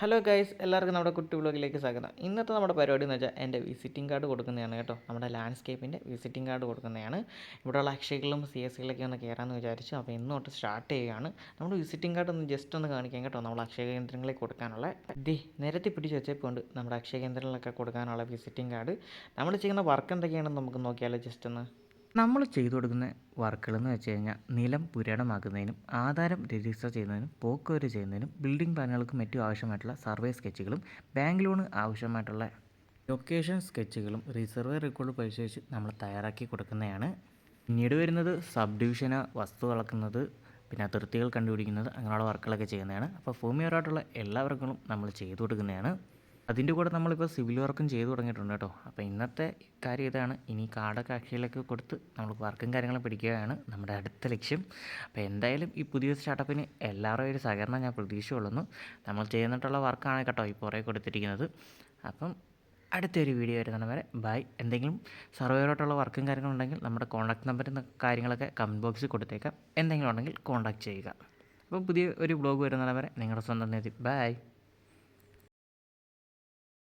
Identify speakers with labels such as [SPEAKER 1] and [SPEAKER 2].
[SPEAKER 1] Hello guys എല്ലാവർക്കും നമ്മുടെ കുട്ടി വ്ളോഗിലേക്ക് സ്വാഗതം. ഇന്നത്തെ നമ്മുടെ പരിപാടി എന്ന് വെച്ചാൽ എന്റെ വിസിറ്റിംഗ് കാർഡ് കൊടുക്കുന്നതാണ് കേട്ടോ. നമ്മുടെ ലാൻഡ്സ്കേപ്പിന്റെ വിസിറ്റിംഗ് കാർഡ് കൊടുക്കുന്നതാണ്. ഇവിടെയുള്ള അക്ഷയകളിലും സി എസ് സികളിലൊക്കെ ഒന്ന് കയറാമെന്ന് വിചാരിച്ചു. അപ്പോൾ ഇന്ന് തൊട്ട് സ്റ്റാർട്ട് ചെയ്യുകയാണ്. നമ്മുടെ വിസിറ്റിംഗ് കാർഡ് ഒന്ന് ജസ്റ്റ് ഒന്ന് കാണിക്കാം കേട്ടോ. നമ്മൾ അക്ഷയ കേന്ദ്രങ്ങളിൽ കൊടുക്കാനുള്ള ദേ നിരത്തി പിടിച്ച് വെച്ചേപ്പുണ്ട്. നമ്മുടെ അക്ഷയ കേന്ദ്രങ്ങളിലൊക്കെ കൊടുക്കാനുള്ള വിസിറ്റിംഗ് കാർഡ്. നമ്മൾ ചെയ്യുന്ന വർക്ക് എന്തൊക്കെയാണെന്ന് നമുക്ക് നോക്കിയാലോ ജസ്റ്റ് ഒന്ന്. നമ്മൾ ചെയ്തു കൊടുക്കുന്ന വർക്കുകളെന്ന് വെച്ച് കഴിഞ്ഞാൽ നിലം പുരാണമാക്കുന്നതിനും ആധാരം രജിസ്റ്റർ ചെയ്യുന്നതിനും പോക്കുവരവ് ചെയ്യുന്നതിനും ബിൽഡിംഗ് പ്ലാനുകൾക്കും മറ്റും ആവശ്യമായിട്ടുള്ള സർവേ സ്കെച്ചുകളും ബാങ്ക് ലോണ് ആവശ്യമായിട്ടുള്ള ലൊക്കേഷൻ സ്കെച്ചുകളും റിസർവേ റെക്കോർഡ് പരിശോധിച്ച് നമ്മൾ തയ്യാറാക്കി കൊടുക്കുന്നതാണ്. പിന്നീട് വരുന്നത് സബ് ഡിവിഷന് വസ്തു അളക്കുന്നത് പിന്നെ അതിർത്തികൾ കണ്ടുപിടിക്കുന്നത് അങ്ങനെയുള്ള വർക്കുകളൊക്കെ ചെയ്യുന്നതാണ്. അപ്പോൾ ഭൂമിയോരായിട്ടുള്ള എല്ലാ വർക്കുകളും നമ്മൾ ചെയ്തു കൊടുക്കുന്നതാണ് അതിന്റെ കൂടെ നമ്മളിപ്പോൾ സിവിൽ വർക്കും ചെയ്തു തുടങ്ങിയിട്ടുണ്ട് കേട്ടോ. അപ്പോൾ ഇന്നത്തെ കാര്യം ഇതാണ്. ഇനി കാർഡൊക്കെ അക്ഷയിലൊക്കെ കൊടുത്ത് നമ്മൾ വർക്കും കാര്യങ്ങളും പിടിക്കുകയാണ് നമ്മുടെ അടുത്ത ലക്ഷ്യം. അപ്പോൾ എന്തായാലും ഈ പുതിയ സ്റ്റാർട്ടപ്പിന് എല്ലാവരുടെയും ഒരു സഹകരണം ഞാൻ പ്രതീക്ഷയുള്ളൂ നമ്മൾ ചെയ്യുന്നിട്ടുള്ള വർക്കാണ് കേട്ടോ ഈ പുറകെ കൊടുത്തിരിക്കുന്നത്. അപ്പം അടുത്തൊരു വീഡിയോ വരുന്ന വരെ ബൈ. എന്തെങ്കിലും സർവേറായിട്ടുള്ള വർക്കും കാര്യങ്ങളും ഉണ്ടെങ്കിൽ നമ്മുടെ കോൺടാക്ട് നമ്പറും കാര്യങ്ങളൊക്കെ കമന്റ് ബോക്സിൽ കൊടുത്തേക്കാം. എന്തെങ്കിലും ഉണ്ടെങ്കിൽ കോൺടാക്ട് ചെയ്യുക. അപ്പം പുതിയ ഒരു ബ്ലോഗ് വരുന്ന വരെ നിങ്ങളുടെ സ്വന്തം നേതി ബൈ.